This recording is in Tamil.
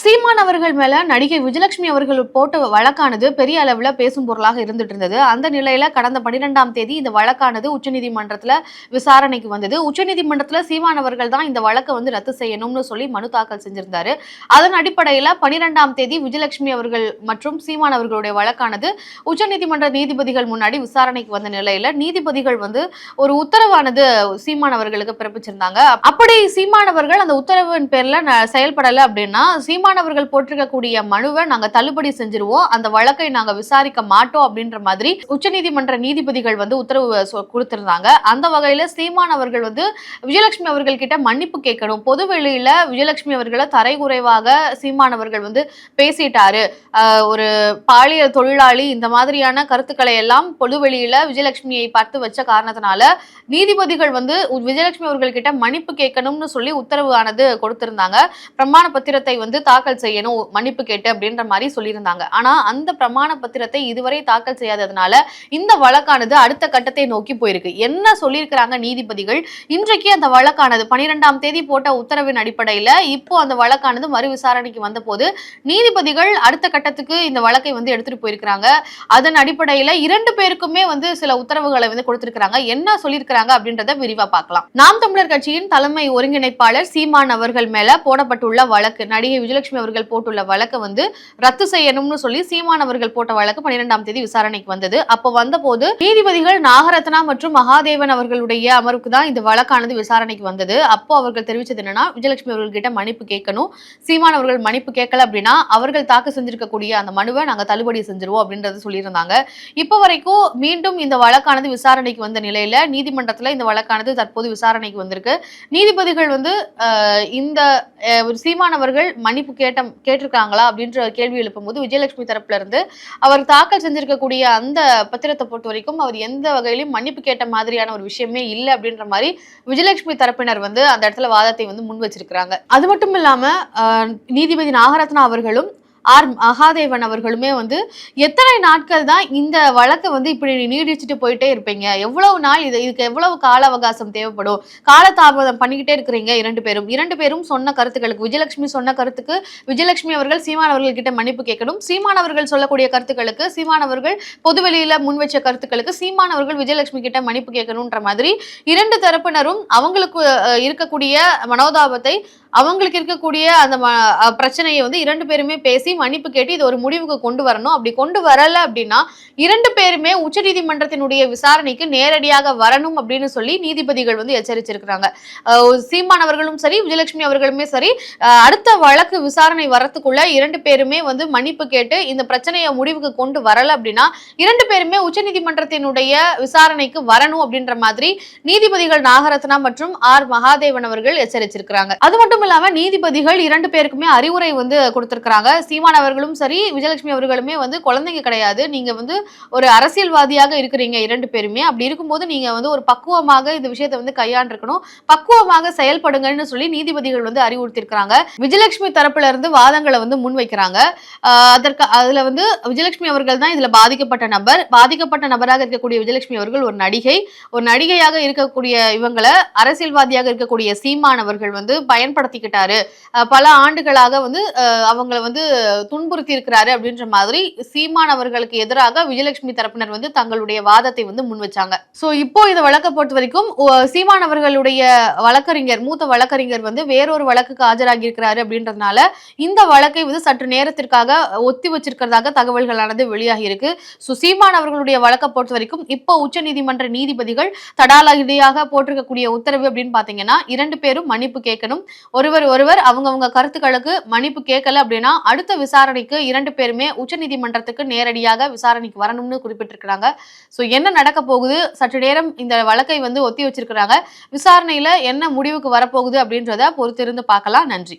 சீமான் அவர்கள் மேல நடிகை விஜயலட்சுமி அவர்கள் போட்ட வழக்கானது பெரிய அளவுல பேசும் பொருளாக இருந்துட்டு இருந்தது. அந்த நிலையில கடந்த பன்னிரெண்டாம் தேதி இந்த வழக்கானது உச்சநீதிமன்றத்துல விசாரணைக்கு வந்தது. உச்சநீதிமன்றத்துல சீமான் அவர்கள் தான் இந்த வழக்கை வந்து ரத்து செய்யணும்னு சொல்லி மனு தாக்கல் செஞ்சிருந்தாரு. அதன் அடிப்படையில பன்னிரெண்டாம் தேதி விஜயலட்சுமி அவர்கள் மற்றும் சீமான் அவர்களுடைய வழக்கானது உச்சநீதிமன்ற நீதிபதிகள் முன்னாடி விசாரணைக்கு வந்த நிலையில நீதிபதிகள் வந்து ஒரு உத்தரவானது சீமான் அவர்களுக்கு பிறப்பிச்சிருந்தாங்க. அப்படி சீமான் அவர்கள் அந்த உத்தரவின் பேர்ல செயல்படலை செயல்படல அப்படின்னா சீமான் அவர்கள் போட்டிருக்கக்கூடிய மனுவை நாங்க தள்ளுபடி செஞ்சிருவோம். அந்த வழக்கை நாங்க விசாரிக்க மாட்டோம் அப்படின்ற மாதிரி உச்சநீதிமன்ற நீதிபதிகள் வந்து உத்தரவு கொடுத்திருந்தாங்க. அந்த வகையில சீமான் அவர்கள் வந்து விஜயலட்சுமி அவர்கள் கிட்ட மன்னிப்பு கேட்கணும். பொது வெளியில விஜயலட்சுமி அவர்களை தரைகுறைவாக சீமான் அவர்கள் வந்து பேசிட்டாரு. ஆஹ் ஒரு பாலியல் தொழிலாளி இந்த மாதிரியான கருத்துக்களை எல்லாம் பொது வெளியில விஜயலட்சுமியை பார்த்து வச்ச காரணத்தினால நீதிபதிகள் வந்து விஜயலட்சுமி அவர்கள் கிட்ட மன்னிப்பு கேட்கணும்னு சொல்லி உத்தரவு ஆனது கொடுத்திருந்தாங்க. பிரமாண பத்திரத்தை வந்து தாக்கல் செய்யணும் மன்னிப்பு கேட்டு அப்படின்ற மாதிரி சொல்லியிருந்தாங்க. ஆனா அந்த பிரமாண பத்திரத்தை இதுவரை தாக்கல் செய்யாததுனால இந்த வழக்கானது அடுத்த கட்டத்தை நோக்கி போயிருக்கு. என்ன சொல்லியிருக்கிறாங்க நீதிபதிகள்? இன்றைக்கு அந்த வழக்கானது பனிரெண்டாம் தேதி போட்ட உத்தரவின் அடிப்படையில இப்போ அந்த வழக்கானது மறு விசாரணைக்கு வந்த போது நீதிபதிகள் அடுத்த கட்டத்துக்கு இந்த வழக்கை வந்து எடுத்துட்டு போயிருக்கிறாங்க. அதன் அடிப்படையில இரண்டு பேருக்குமே வந்து சில உத்தரவுகளை வந்து கொடுத்திருக்கிறாங்க. என்ன சொல்லியிருக்கிறாங்க அப்படின்றத விரிவா பார்க்கலாம். நாம் தமிழர் கட்சியின் தலைமை ஒருங்கிணைப்பாளர் சீமான் அவர்கள் மேல போடப்பட்டுள்ள வழக்கு. நடிகை விஜயலட்சுமி அவர்கள் போட்டுள்ள வழக்கை வந்து ரத்து செய்யணும்னு சொல்லி சீமான் அவர்கள் போட்ட வழக்கு பன்னிரெண்டாம் தேதி விசாரணைக்கு வந்தது. அப்போ வந்தபோது நீதிபதிகள் நாகரத்னா மற்றும் மகாதேவன் அவர்களுடைய அமர்வுக்கு தான் இந்த வழக்கானது விசாரணைக்கு வந்தது. அப்போ அவர்கள் தெரிவிச்சது என்னன்னா விஜயலட்சுமி அவர்கள் கிட்ட மன்னிப்பு கேட்கணும். சீமான் அவர்கள் மன்னிப்பு கேட்கல அப்படின்னா அவர்கள் தாக்கு செஞ்சிருக்கக்கூடிய அந்த மனுவை நாங்க தள்ளுபடி செஞ்சிருவோம் அப்படின்றது சொல்லியிருந்தாங்க. இப்போ வரைக்கும் மீண்டும் இந்த வழக்கானது விசாரணைக்கு வந்த நிலையில நீதிமன்றத்தில் இந்த வழக்கானது தற்போது விசாரணைக்கு வந்திருக்கு. நீதிபதிகள் வந்து இந்த சீமானவர்கள் ஒரு மன்னிப்பு கேட்ட கேட்டிருக்காங்களா அப்படின்ற கேள்வி எழுப்பும்போது விஜயலட்சுமி தரப்புல இருந்து அவர் தாக்கல் செஞ்சிருக்கக்கூடிய அந்த பத்திரத்தை பொறுத்த வரைக்கும் அவர் எந்த வகையிலும் மன்னிப்பு கேட்ட மாதிரியான ஒரு விஷயமே இல்லை அப்படின்ற மாதிரி விஜயலட்சுமி தரப்பினர் வந்து அந்த இடத்துல வாதத்தை வந்து முன் வச்சிருக்கிறாங்க. அது மட்டும் இல்லாம நீதிபதி நாகரத்னா அவர்களும் ஆர் மகாதேவன் அவர்களுமே வந்து எத்தனை நாட்கள் தான் இந்த வழக்கை வந்து இப்படி நீடிச்சுட்டு போயிட்டே இருப்பீங்க? எவ்வளவு நாள் இது இதுக்கு எவ்வளவு கால அவகாசம் தேவைப்படும்? காலதாமதம் பண்ணிக்கிட்டே இருக்கிறீங்க இரண்டு பேரும். இரண்டு பேரும் சொன்ன கருத்துக்களுக்கு விஜயலட்சுமி சொன்ன கருத்துக்கு விஜயலட்சுமி அவர்கள் சீமான் அவர்கள் கிட்ட மன்னிப்பு கேட்கணும். சீமான் அவர்கள் சொல்லக்கூடிய கருத்துக்களுக்கு சீமான் அவர்கள் பொதுவெளியில முன் வச்ச கருத்துக்களுக்கு சீமான் அவர்கள் விஜயலட்சுமி கிட்ட மன்னிப்பு கேட்கணுன்ற மாதிரி இரண்டு தரப்பினரும் அவங்களுக்கு இருக்கக்கூடிய மனோதாபத்தை அவங்களுக்கு இருக்கக்கூடிய அந்த பிரச்சனையை வந்து இரண்டு பேருமே பேசி பேசி மன்னிப்பு கேட்டு இது ஒரு முடிவுக்கு கொண்டு வரணும். அப்படி கொண்டு வரல அப்படின்னா இரண்டு பேருமே உச்சநீதிமன்றத்தினுடைய விசாரணைக்கு நேரடியாக வரணும் அப்படின்னு சொல்லி நீதிபதிகள் வந்து எச்சரிச்சிருக்கிறாங்க. சீமான் அவர்களும் சரி விஜயலட்சுமி அவர்களுமே சரி அடுத்த வழக்கு விசாரணை வரத்துக்குள்ள இரண்டு பேருமே வந்து மன்னிப்பு கேட்டு இந்த பிரச்சனையை முடிவுக்கு கொண்டு வரல அப்படின்னா இரண்டு பேருமே உச்சநீதிமன்றத்தினுடைய விசாரணைக்கு வரணும் அப்படின்ற மாதிரி நீதிபதிகள் நாகரத்னா மற்றும் ஆர் மகாதேவன் அவர்கள் எச்சரிச்சிருக்கிறாங்க. அது மட்டும் இல்லாம நீதிபதிகள் இரண்டு பேருக்குமே அறிவுரை வந்து கொடுத்திருக்கிறாங்க. சீமான் அவர்களும் சரி விஜயலட்சுமி அவர்களுமே வந்து குழந்தைங்க கிடையாது. நீங்க வந்து ஒரு அரசியல்வாதியாக இருக்கிறீங்க இரண்டு பேருமே. அப்படி இருக்கும்போது நீங்க வந்து ஒரு பக்குவமாக இந்த விஷயத்தை வந்து கையாண்டிருக்கணும். பக்குவமாக செயல்படுங்கன்னு சொல்லி நீதிபதிகள் வந்து அறிவுறுத்திருக்கிறாங்க விஜயலட்சுமி தரப்புல இருந்து வாதங்களை வந்து முன்வைக்கிறாங்க. அதற்கு அதுல வந்து விஜயலட்சுமி அவர்கள் தான் இதுல பாதிக்கப்பட்ட நபர். பாதிக்கப்பட்ட நபராக இருக்கக்கூடிய விஜயலட்சுமி அவர்கள் ஒரு நடிகை. ஒரு நடிகையாக இருக்கக்கூடிய இவங்களை அரசியல்வாதியாக இருக்கக்கூடிய சீமானவர்கள் வந்து பயன்படுத்திக்கிட்டாரு. பல ஆண்டுகளாக வந்து அவங்களை அவங்கள வந்து துன்புறுத்தி இருக்கிறாரு அப்படின்ற மாதிரி சீமான் அவர்களுக்கு எதிராக விஜயலட்சுமி தரப்பினர் வந்து தங்களுடைய வாதத்தை வந்து முன் வச்சாங்க சோ இப்போ இதை வழக்கை பொறுத்த வரைக்கும் சீமான் அவர்களுடைய வழக்கறிஞர் மூத்த வழக்கறிஞர் வந்து வேறொரு வழக்குக்கு ஆஜராகி இருக்கிறாரு அப்படின்றதுனால இந்த வழக்கை வந்து சற்று நேரத்திற்காக ஒத்தி வச்சிருக்கிறதாக தகவல்களானது வெளியாகி இருக்கு. ஸோ சீமான் அவர்களுடைய வழக்கை பொறுத்த வரைக்கும் இப்போ உச்சநீதிமன்ற நீதிபதிகள் தடாலடியாக போட்டிருக்கக்கூடிய உத்தரவு அப்படின்னு பாத்தீங்கன்னா இரண்டு பேரும் மன்னிப்பு கேட்கணும். ஒருவர் ஒருவர் அவங்கவங்க கருத்துக்களுக்கு மன்னிப்பு கேட்கல அப்படின்னா அடுத்த விசாரணைக்கு இரண்டு பேருமே உச்சநீதிமன்றத்துக்கு நேரடியாக விசாரணைக்கு வரணும்னு குறிப்பிட்டிருக்கிறாங்க. ஸோ என்ன நடக்க போகுது? சற்று நேரம் இந்த வழக்கை வந்து ஒத்தி வச்சிருக்கிறாங்க. விசாரணையில என்ன முடிவுக்கு வரப்போகுது அப்படின்றத பொறுத்திருந்து பார்க்கலாம். நன்றி.